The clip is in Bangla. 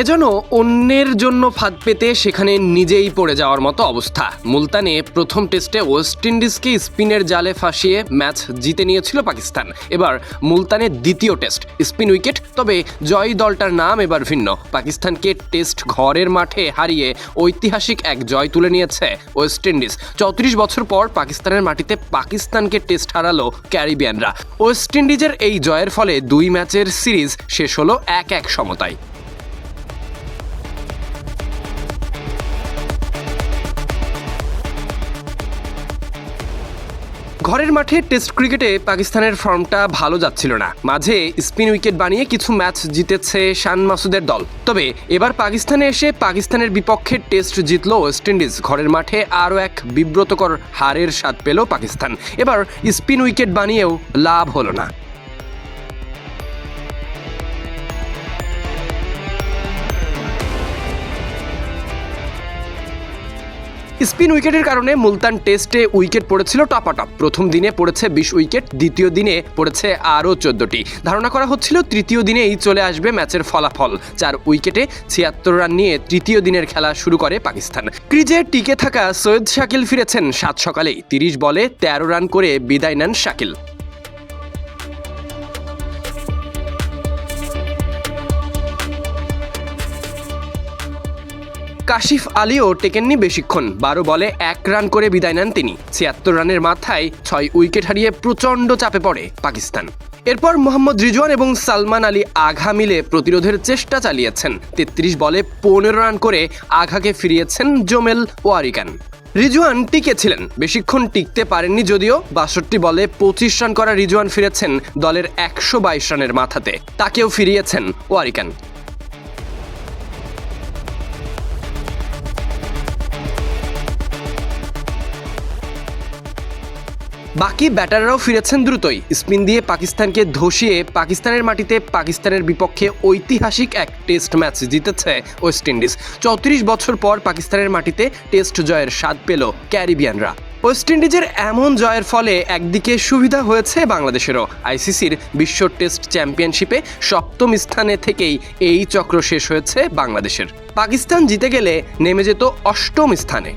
এজন্য অন্যের জন্য ফাঁদ পেতে সেখানে নিজেই পড়ে যাওয়ার মতো অবস্থা। মুলতানে প্রথম টেস্টে ওয়েস্ট ইন্ডিজকে স্পিনের জালে ফাঁসিয়ে ম্যাচ জিতে নিয়েছিল পাকিস্তান। এবার মুলতানের দ্বিতীয় টেস্ট, স্পিন উইকেট, তবে জয়ী দলটার নাম এবার ভিন্ন। পাকিস্তানকে টেস্ট ঘরের মাঠে হারিয়ে ঐতিহাসিক এক জয় তুলে নিয়েছে ওয়েস্ট ইন্ডিজ। চৌত্রিশ বছর পর পাকিস্তানের মাটিতে পাকিস্তানকে টেস্ট হারালো ক্যারিবিয়ানরা। ওয়েস্ট ইন্ডিজের এই জয়ের ফলে দুই ম্যাচের সিরিজ শেষ হলো এক এক সমতায়। ঘরের মাঠে টেস্ট ক্রিকেটে পাকিস্তানের ফর্মটা ভালো যাচ্ছিল না। মাঝে স্পিন উইকেট বানিয়ে কিছু ম্যাচ জিতেছে শান মাসুদের দল। তবে এবার পাকিস্তানে এসে পাকিস্তানের বিপক্ষে টেস্ট জিতল ওয়েস্ট ইন্ডিজ। ঘরের মাঠে আরও এক বিব্রতকর হারের স্বাদ পেল পাকিস্তান। এবার স্পিন উইকেট বানিয়েও লাভ হলো না। স্পিন উইকেটের কারণে মুলতান টেস্টে উইকেট পড়েছিল টপাটপ। প্রথম দিনে পড়েছে বিশ উইকেট, দ্বিতীয় দিনে পড়েছে আরও চোদ্দটি। ধারণা করা হচ্ছিল তৃতীয় দিনেই চলে আসবে ম্যাচের ফলাফল, চার উইকেটে ছিয়াত্তর রান নিয়ে তৃতীয় দিনের খেলা শুরু করে পাকিস্তান। ক্রিজে টিকে থাকা সৈয়দ শাকিল ফিরেছেন সাত সকালেই, তিরিশ বলে তেরো রান করে বিদায় নেন শাকিল। কাশিফ আলীও টেকেননি বেশিক্ষণ। বারো বলে এক রান করে বিদায় নেন তিনি। ছিয়াত্তর রানের মাথায় ছয় উইকেট হারিয়ে প্রচণ্ড চাপে পড়ে পাকিস্তান। এরপর মোহাম্মদ রিজওয়ান এবং সালমান আলী আঘা মিলে প্রতিরোধের চেষ্টা চালিয়েছেন। তেত্রিশ বলে পনেরো রান করে আঘাকে ফিরিয়েছেন জোমেল ওয়ারিকান রিজওয়ান টিকেছিলেন বেশিক্ষণ টিকতে পারেননি যদিও বাষট্টি বলে পঁচিশ রান করা রিজওয়ান ফিরেছেন দলের একশো বাইশ রানের মাথাতে। তাকেও ফিরিয়েছেন ওয়ারিকান বাকি ব্যাটাররাও ফিরেছেন দ্রুতই। স্পিন দিয়ে পাকিস্তানকে ধসিয়ে পাকিস্তানের মাটিতে পাকিস্তানের বিপক্ষে ঐতিহাসিক এক টেস্ট ম্যাচ জিতেছে ওয়েস্ট ইন্ডিজ। চৌত্রিশ বছর পর পাকিস্তানের মাটিতে টেস্ট জয়ের স্বাদ পেল ক্যারিবিয়ানরা। ওয়েস্ট ইন্ডিজের এমন জয়ের ফলে একদিকে সুবিধা হয়েছে বাংলাদেশেরও। আইসিসির বিশ্ব টেস্ট চ্যাম্পিয়নশিপে সপ্তম স্থানে থেকেই এই চক্র শেষ হয়েছে বাংলাদেশের। পাকিস্তান জিতে গেলে নেমে যেত অষ্টম স্থানে।